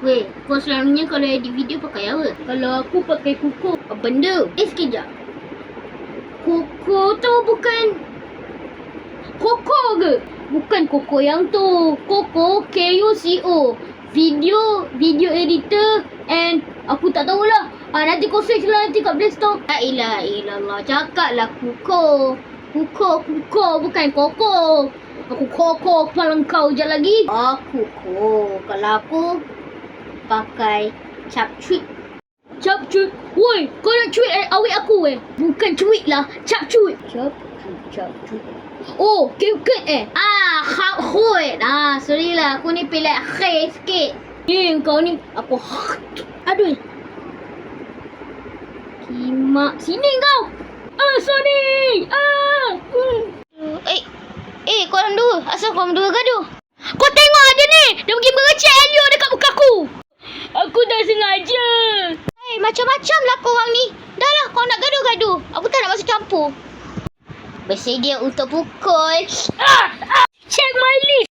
Weh, kau selalunya kalau edit video pakai apa? Kalau aku pakai kuku. Apa benda? Eh, sekejap. Kuku tu bukan... Koko ke? Bukan Koko yang tu. Koko, K-U-C-O. Video, video editor and aku tak tahulah. Ah, nanti kau search lah nanti kat Play Store. La ilaha illallah. Cakap lah Kuko. Kuko, Kuko. Bukan Koko. Aku Koko kepala kau je lagi. Aku Ko. Kalau aku pakai cap tweet. Cap tweet. Woi, kau nak tweet eh, awet aku eh. Bukan tweet lah. Cap tweet. Cap tweet, cap tweet. Oh, kekek eh. Ah, hak huit. Ah, sorry lah. Aku ni pilih khe sikit. Ni kau ni. Aku Aduh. Kimak. Sini kau. Ah, sorry. Ah. Hmm. Eh, eh, korang dua. Asal korang dua gaduh? korang orang ni? Dah lah, kau nak gaduh-gaduh. Aku tak nak masuk campur. Bersedia untuk pukul. Ah, ah. Check my list.